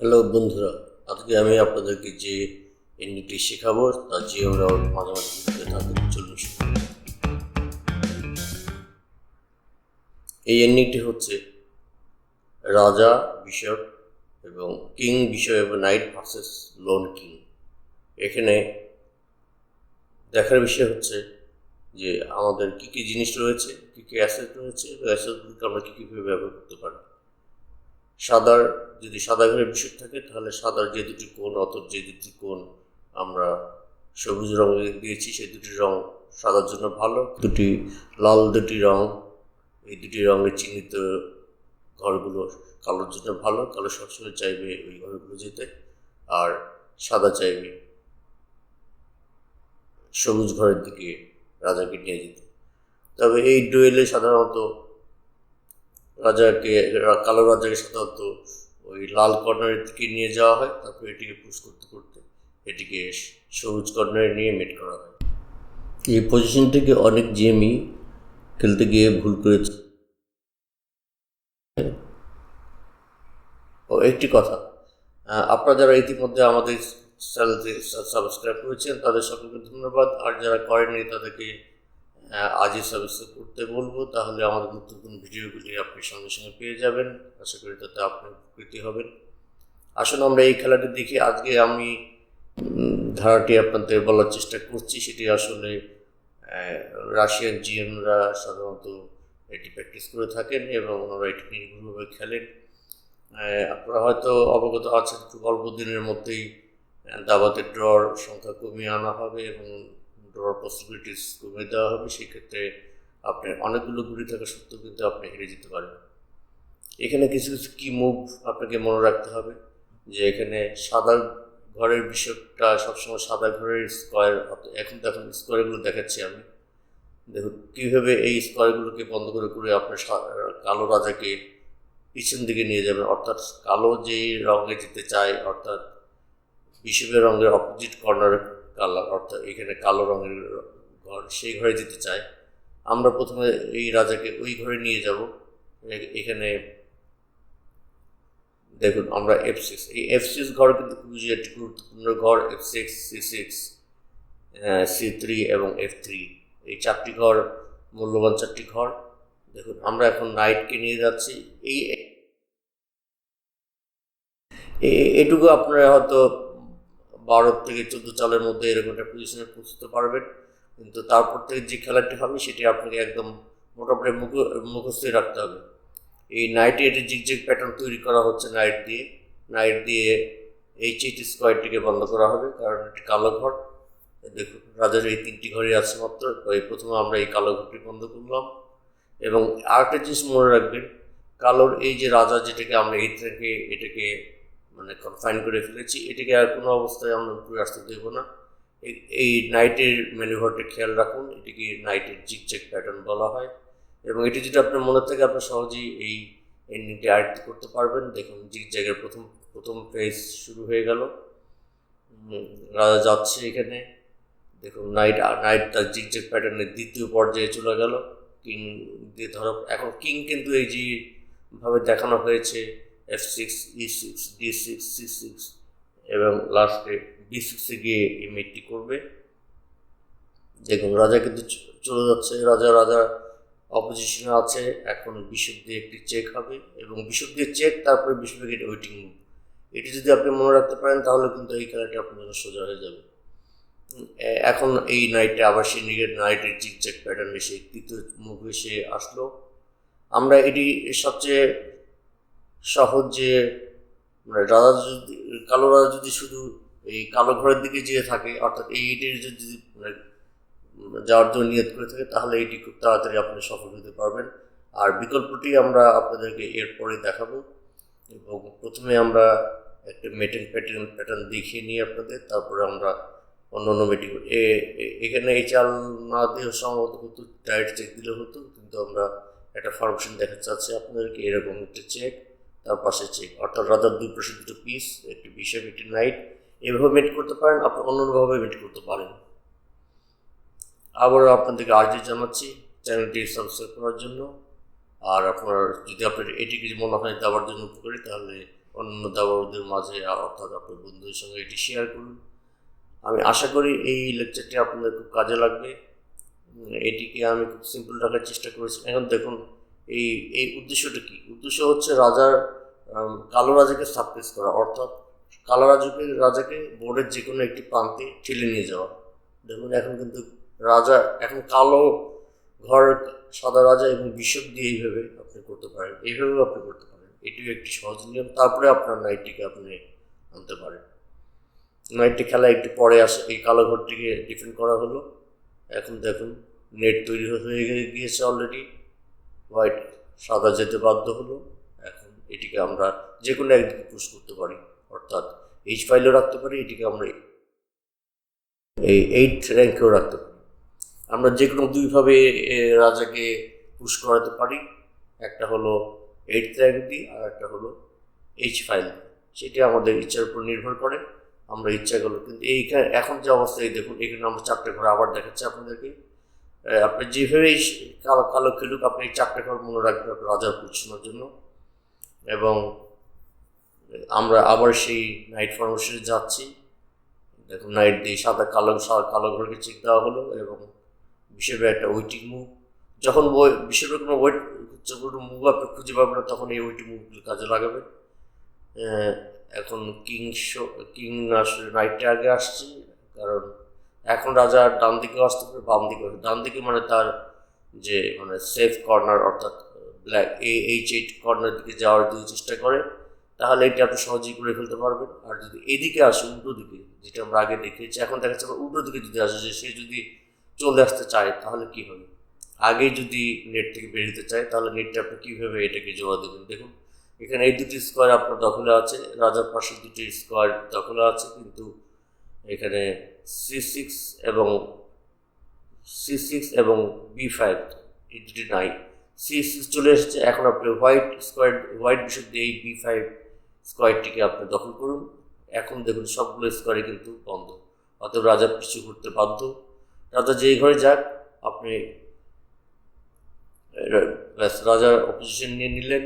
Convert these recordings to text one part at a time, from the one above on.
Hello বন্ধুরা, আজকে আমি আপনাদেরকে যে এমনিটি শেখাবো তা যে আমরা মাঝে মাঝে থাকি, চলুন এই এমনিটি হচ্ছে রাজা বিশপ এবং কিং বিষয় এবং নাইট ভার্সেস লোন কিং এখানে দেখার বিষয় হচ্ছে যে আমাদের কী কী জিনিস রয়েছে, কী কী অ্যাসেট রয়েছে অ্যাসেটগুলোকে আমরা কী কীভাবে ব্যবহার করতে পারি। সাদার যদি সাদা ঘরের বিষয় থাকে, তাহলে সাদার যে দুটি কোণ অত যে দুটি কোণ আমরা সবুজ রঙ দিয়েছি, সেই দুটি রং সাদার জন্য ভালো। দুটি লাল দুটি রং, এই দুটি রঙের চিহ্নিত ঘরগুলো কালোর জন্য ভালো। কালো সবসময় চাইবে ওই ঘরগুলো যেতে, আর সাদা চাইবে সবুজ ঘরের দিকে রাজাকে নিয়ে যেতে। তবে এই ডুয়েলে সাধারণত রাজাকে, কালো রাজাকে সাধারণত ওই লাল কর্নারের দিকে নিয়ে যাওয়া হয়, তারপর এটিকে পুশ করতে করতে এটিকে সবুজ কর্নারে নিয়ে মেট করা হয়। এই পজিশনটিকে অনেক জিএমই খেলতে গিয়ে ভুল করেছে। ও, একটি কথা আপনারা যারা ইতিমধ্যে আমাদের চ্যানেলটি সাবস্ক্রাইব করেছেন, তাদের সকলকে ধন্যবাদ। আর যারা করেননি, তাদেরকে আজই সাবস্ক্রাইব করতে বলব তাহলে আমাদের নতুন ভিডিওগুলি আপনি সঙ্গে সঙ্গে পেয়ে যাবেন। আশা করি তাতে আপনি উপকৃত হবেন। আসুন আমরা এই খেলাটি দেখি। আজকে আমি ধারাটি আপনাদের বলার চেষ্টা করছি। সেটি আসলে রাশিয়ান জিএমরা সাধারণত এটি প্র্যাকটিস করে থাকেন এবং ওনারা এটি নির্ভুলভাবে খেলেন। আপনারা হয়তো অবগত আছেন খুব অল্প দিনের মধ্যেই আহ, দাবাতের ড্রর সংখ্যা কমিয়ে আনা হবে এবং ড্রর পসিবিলিটিস কমিয়ে দেওয়া হবে, সেক্ষেত্রে আপনার অনেকগুলো গুলি থাকা সত্ত্বেও কিন্তু আপনি হেরে যেতে পারেন এখানে কিছু কিছু কি মুভ আপনাকে মনে রাখতে হবে, যে এখানে সাদা ঘরের বিষয়টা সবসময় সাদা ঘরের স্কোয়ার এখন তো এখন স্কোয়ারগুলো দেখাচ্ছি আমি। দেখুন, কীভাবে এই স্কোয়ারগুলোকে বন্ধ করে করে আপনার কালো রাজাকে পিছন দিকে নিয়ে যাবেন, অর্থাৎ কালো যে রঙে যেতে চায়, অর্থাৎ বিষবের রঙের অপোজিট কর্নার কালার, অর্থাৎ এখানে কালো রঙের ঘর সেই ঘরে যেতে চায়। আমরা প্রথমে এই রাজাকে ওই ঘরে নিয়ে যাব। এখানে দেখুন, আমরা এফ সিক্স এই এফ সিক্স ঘর কিন্তু খুবই একটি গুরুত্বপূর্ণ ঘর F six C six C three এবং এফ থ্রি এই চারটি ঘর মূল্যবান চারটি ঘর। দেখুন, আমরা এখন নাইটকে নিয়ে যাচ্ছি। এই এটুকু আপনারা হয়তো বারো থেকে চোদ্দ চালের মধ্যে এরকম একটা পজিশনে পৌঁছতে পারবেন। কিন্তু তারপর থেকে যে খেলাটি হবে, সেটি আপনাকে একদম মোটামুটি মুখ, মুখস্থই রাখতে হবে। এই নাইটে এটি জিগজিগ প্যাটার্ন তৈরি করা হচ্ছে নাইট দিয়ে নাইট দিয়ে এই চিটি স্কোয়ারটিকে বন্ধ করা হবে, কারণ এটি কালো ঘর। দেখুন, রাজার এই তিনটি ঘরই আছে মাত্র এই প্রথমে আমরা এই কালো ঘরটি বন্ধ করলাম। এবং আরেকটা জিনিস মনে রাখবেন, কালোর এই যে রাজা যেটাকে আমরা এই থেকে, এটাকে মানে কনফাইন করে ফেলেছি। এটাকে আর কোনো অবস্থায় আমরা উপরে আসতে দেব না। এই- নাইটের ম্যানুভারটা খেয়াল রাখুন। এটিকে নাইটের জিগজ্যাগ প্যাটার্ন বলা হয়। এবং এটি যদি আপনার মনে থাকে আপনি সহজেই এই এন্ডিংটি আয়ত্ত করতে পারবেন। দেখুন জিগজ্যাগের প্রথম প্রথম ফেজ শুরু হয়ে গেল। রাজা যাচ্ছে এখানে। দেখুন নাইট নাইট তার জিগজ্যাগ প্যাটার্নের দ্বিতীয় পর্যায়ে চলে গেল। কিং দিয়ে ধরো এখন কিং কিন্তু এই যে ভাবে দেখানো হয়েছে F six E six D six C six এবং লাস্টে বি সিক্সে গিয়ে এই মেটটি করবে। দেখুন, রাজা কিন্তু চলে যাচ্ছে। রাজা রাজা অপোজিশনে আছে। এখন বিশপ দিয়ে একটি চেক হবে এবং বিশপ দিয়ে চেক তারপরে বিশপ ওয়েটিং মুভ এটি যদি আপনি মনে রাখতে পারেন, তাহলে কিন্তু এই খেলাটি আপনার জন্য সোজা হয়ে যাবে। এখন এই নাইটে আবার সে নিজের নাইটের জিগজ্যাগ প্যাটার্ন এসে তৃতীয় মুভ এসে আসলো। আমরা এটি সবচেয়ে সহজ মানে রাজা যদি, কালো রাজা যদি শুধু এই কালো ঘরের দিকে যেয়ে থাকে, অর্থাৎ এই এটির যদি মানে যাওয়ার জন্য নিয়ত করে থাকে, তাহলে এটি খুব তাড়াতাড়ি আপনি সফল হতে পারবেন। আর বিকল্পটি আমরা আপনাদেরকে এরপরে দেখাবো। এবং প্রথমে আমরা একটা মেটিং প্যাটার্ন প্যাটার্ন দেখিয়ে নিই আপনাদের, তারপরে আমরা অন্য অন্য মিটিং এখানে এই চাল না দিয়ে সম্ভবত হতো ডাইরেক্ট চেক দিলে হতো, কিন্তু আমরা একটা ফরমেশন দেখাতে চাচ্ছি আপনাদেরকে, এরকম একটা চেক তার পাশে চেক অর্থাৎ রাজার দুই পাশে দুটো পিস একটি বিশপ একটি নাইট এভাবে মেট করতে পারেন, আপনি অন্যভাবে মেট করতে পারেন। আবারও আপনাদেরকে আর্জি জানাচ্ছি চ্যানেলটি সাবস্ক্রাইব করার জন্য। আর আপনার যদি আপনার এটিকে মনে হয় দেওয়ার জন্য উপকারী, তাহলে অন্য দাবাবদের মাঝে, অর্থাৎ আপনার বন্ধুদের সঙ্গে এটি শেয়ার করুন। আমি আশা করি এই লেকচারটি আপনাদের খুব কাজে লাগবে। এটিকে আমি খুব সিম্পল রাখার চেষ্টা করেছি। এখন দেখুন এই এই উদ্দেশ্যটা কি? উদ্দেশ্য হচ্ছে রাজার কালো রাজাকে সাপ্রেস করা। অর্থাৎ কালো রাজাকে রাজাকে বোর্ডের যে কোনো একটি প্রান্তে ঠেলে নিয়ে যাওয়া। দেখুন, এখন কিন্তু রাজা, এখন কালো ঘর, সাদা রাজা এবং বিশপ দিয়ে এইভাবে আপনি করতে পারেন। এইভাবেও আপনি করতে পারেন। এটিও একটি সহজ নিয়ম। তারপরে আপনার নাইটটিকে আপনি আনতে পারেন। নাইটটি খেলা একটু পরে আসে। এই কালো ঘরটিকে ডিফেন্ড করা হলো। এখন দেখুন নেট তৈরি হয়ে গিয়েছে অলরেডি হোয়াইট, সাদা যেতে বাধ্য হলো। এখন এটিকে আমরা যে কোনো একদিকে পুশ করতে পারি, অর্থাৎ এইচ ফাইলও রাখতে পারি, এটিকে আমরা এই এইট র্যাঙ্কেও রাখতে পারি। আমরা যে কোনো দুইভাবে রাজাকে পুশ করাতে পারি, একটা হলো এইট র্যাঙ্ক দিয়ে আর একটা হলো এইচ ফাইল সেটি আমাদের ইচ্ছার উপর নির্ভর করে, আমরা ইচ্ছাগুলো কিন্তু এইখানে এখন যে অবস্থায় দেখুন, এখানে আমরা চারটে ঘর আবার দেখাচ্ছি আপনাদেরকে। আপনি যেভাবেই কালো কালো খেলুক, আপনি চারটে ঘর মনে রাখবেন আপনার রাজার পরিচ্ছন্নের জন্য। এবং আমরা আবার সেই নাইট ফরমেশনে যাচ্ছি। দেখুন নাইট দিয়ে সাদা, কালো সাদা, কালো ঘরকে চেক দেওয়া হলো এবং বিশেষ একটা ওয়েটিং মুভ যখন বিশেষ কোনো ওয়েট যখন মুভ আপনি খুঁজে পাবেন না, তখন এই ওয়েটিং মুভগুলো কাজে লাগাবেন। এখন কিং শো কিং আসলে নাইটটা আগে আসছে, কারণ এখন রাজা ডান দিকেও আসতে পারে বাম দিকে ডান দিকে মানে তার যে মানে সেফ কর্নার অর্থাৎ black A H eight corner দিকে যাওয়ার যদি চেষ্টা করে, তাহলে এটা আপনি সহজেই করে ফেলতে পারবেন। আর যদি এদিকে আসে, উল্টো দিকে, যেটা আমরা আগে দেখিয়েছি এখন দেখা যাচ্ছে উল্টো দিকে যদি আসে, যে সে যদি চলে আসতে চায়, তাহলে কি হবে? আগে যদি নেট থেকে বেরোতে চায়, তাহলে নেটটা আপনি কীভাবে এটাকে জোড়া দেবেন? দেখুন, এখানে এই দুটি স্কোয়ার আপনার দখলে আছে, রাজার পাশে দুটি স্কোয়ার দখলে আছে, কিন্তু এখানে সি সিক্স এবং সি সিক্স এবং বি ফাইভ দুটি নাই। সি সিক্স চলে এসেছে, এখন আপনি হোয়াইট স্কোয়ার হোয়াইট বিশপ দিয়ে এই বি ফাইভ স্কোয়ারটিকে আপনি দখল করুন। এখন দেখুন সবগুলো স্কোয়ারই কিন্তু বন্ধ। অতএব রাজা পিছু করতে বাধ্য। রাজা যেই ঘরে যাক, আপনি ব্যাস, রাজার অপোজিশন নিয়ে নিলেন।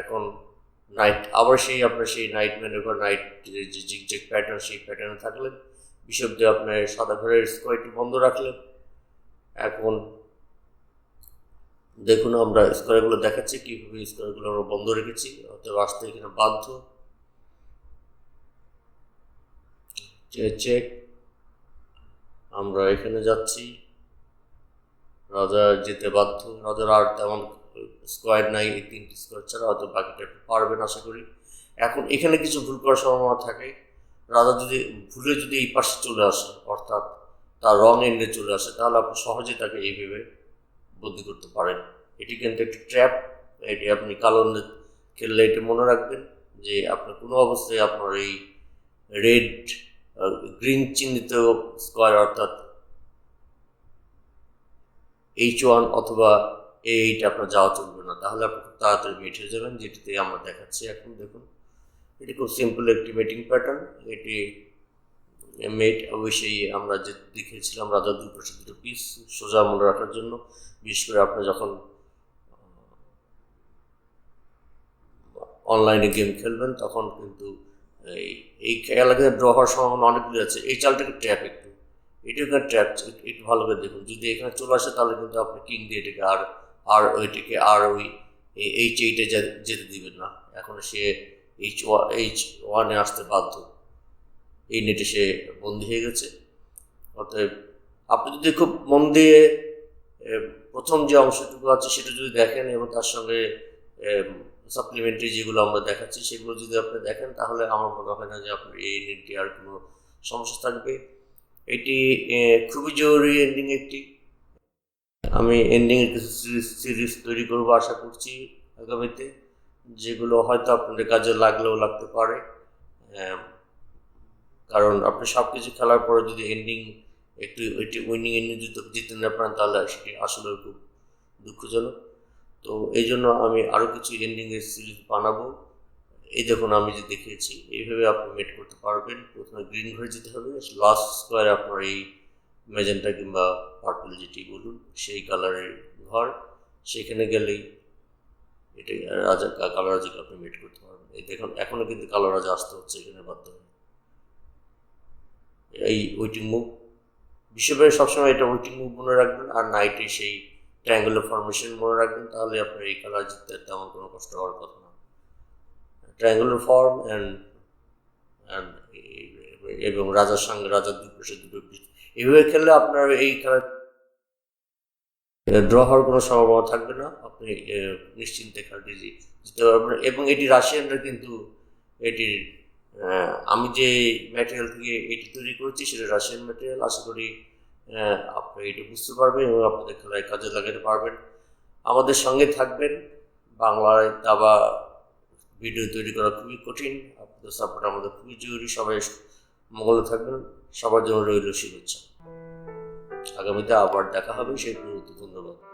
এখন নাইট আবার সেই আপনার সেই নাইট ম্যানুভার নাইট যে জিগজেক প্যাটার্ন সেই প্যাটার্নে থাকলেন। বিশপ দিয়ে আপনার সাদা ঘরের স্কোয়ারটি বন্ধ রাখলেন। এখন দেখুন আমরা স্কোয়ারগুলো দেখাচ্ছি, কীভাবে স্কোয়ারগুলো আমরা বন্ধ রেখেছি, অতএব আসতে এখানে বাধ্য। চেক আমরা এখানে যাচ্ছি। রাজা যেতে বাধ্য। রাজার আর তেমন স্কোয়ার নাই, এই তিনটি স্কোয়ার ছাড়া হয়তো বাকিটা একটু পারবেন আশা করি। এখন এখানে কিছু ভুল করার সম্ভাবনা থাকে। রাজা যদি ভুলে যদি এই পাশে চলে আসে, অর্থাৎ তার রং এন্ডে চলে আসে, তাহলে আপনি সহজে তাকে এইভাবে বন্দি করতে পারেন। এটি কিন্তু একটি ট্র্যাপ এটি আপনি কালো খেললে এটি মনে রাখবেন যে আপনার কোনো অবস্থায় আপনার এই রেড গ্রিন চিহ্নিত স্কোয়ার অর্থাৎ এইচ ওয়ান অথবা এইট আপনার যাওয়া চলবে না। তাহলে আপনি খুব তাড়াতাড়ি মেট যাবেন যেটিতে আমরা দেখাচ্ছি। এখন দেখুন, এটি খুব সিম্পল একটি মেটিং প্যাটার্ন এটি মেট অবশ্যই আমরা যে দেখেছিলাম রাজার দুই পাশে দুটো পিস সোজা মনে রাখার জন্য। বিশেষ করে আপনি যখন অনলাইনে গেম খেলবেন, তখন কিন্তু এই এই খেলাকে ড্র হওয়ার সম্ভাবনা অনেকগুলি আছে। এই চালটাকে ট্র্যাপ একটু। এটি ওখানে ট্র্যাপ একটু ভালো করে দেখুন। যদি এখানে চলে আসে, তাহলে কিন্তু আপনি কিং দিয়ে এটাকে আর আর ওইটাকে আর ওই এইচ এইটে যেতে দিবেন না। এখন সে এইচ ওয়া এইচ ওয়ানে আসতে বাধ্য। এই নেটে সে বন্দি হয়ে গেছে। অতএব আপনি যদি খুব মন দিয়ে প্রথম যে অংশটুকু আছে সেটা যদি দেখেন এবং তার সঙ্গে সাপ্লিমেন্টারি যেগুলো আমরা দেখাচ্ছি সেগুলো যদি আপনি দেখেন, তাহলে আমার মনে হয় না যে আপনার এই নেটটি আর কোনো সমস্যা থাকবে। এটি খুবই জরুরি এন্ডিং একটি। আমি এন্ডিংয়ের কিছু সিরিজ তৈরি করব আশা করছি আগামীতে, যেগুলো হয়তো আপনাদের কাজে লাগলেও লাগতে পারে। কারণ আপনি সব কিছু খেলার পরে যদি এন্ডিং একটু, একটি উইনিং এন্ডিং যদি জিতে না পারেন, তাহলে সেটি আসলে খুব দুঃখজনক। তো এই জন্য আমি আরও কিছু এন্ডিংয়ের সিরিজ বানাবো। এই দেখুন, আমি যে দেখিয়েছি, এইভাবে আপনি মেট করতে পারবেন। প্রথমে গ্রিন ঘরে যেতে হবে লাস্ট স্কোয়ারে আপনার এই ম্যাজেন্টা কিংবা পার্পল যেটি বলুন, সেই কালারের ঘর। সেখানে গেলেই এটা রাজা কালো রাজাকে আপনি মিট করতে পারবেন। এই দেখুন এখনও কিন্তু কালো রাজা আসতে হচ্ছে এখানে বাধ্য হয়ে। এই ওয়েটিং মুভ বিশ্বব্যাপী সবসময় এটা ওয়েটিং মুভ মনে রাখবেন, আর নাইটে সেই ট্রায়াঙ্গুলার ফর্মেশন মনে রাখবেন, তাহলে আপনার এই খেলা জিততে তেমন কোনো কষ্ট হওয়ার কথা না। ট্রায়াঙ্গুলার ফর্ম অ্যান্ড অ্যান্ড এবং রাজার সঙ্গে রাজার দুই পাশে দুটো এভাবে খেললে আপনার এই খেলা ড্র হওয়ার কোনো সম্ভাবনা থাকবে না। আপনি নিশ্চিন্তে খেলাটি জিততে পারবেন। এবং এটি রাশিয়ানরা কিন্তু, এটির আমি যে ম্যাটেরিয়াল থেকে এটি তৈরি করেছি সেটা রাশিয়ান ম্যাটেরিয়াল আশা করি আহ, আপনি এটি বুঝতে পারবেন এবং আপনাদের খেলায় কাজে লাগাতে পারবেন। আমাদের সঙ্গে থাকবেন বাংলায় দাবা ভিডিও তৈরি করা খুবই কঠিন আপনাদের সাপোর্ট আমাদের খুবই জরুরি সবাই মঙ্গলে থাকবেন সবার জন্য রইল শুভেচ্ছা। আগামীতে আবার দেখা হবে সেই পর্যন্ত ধন্যবাদ।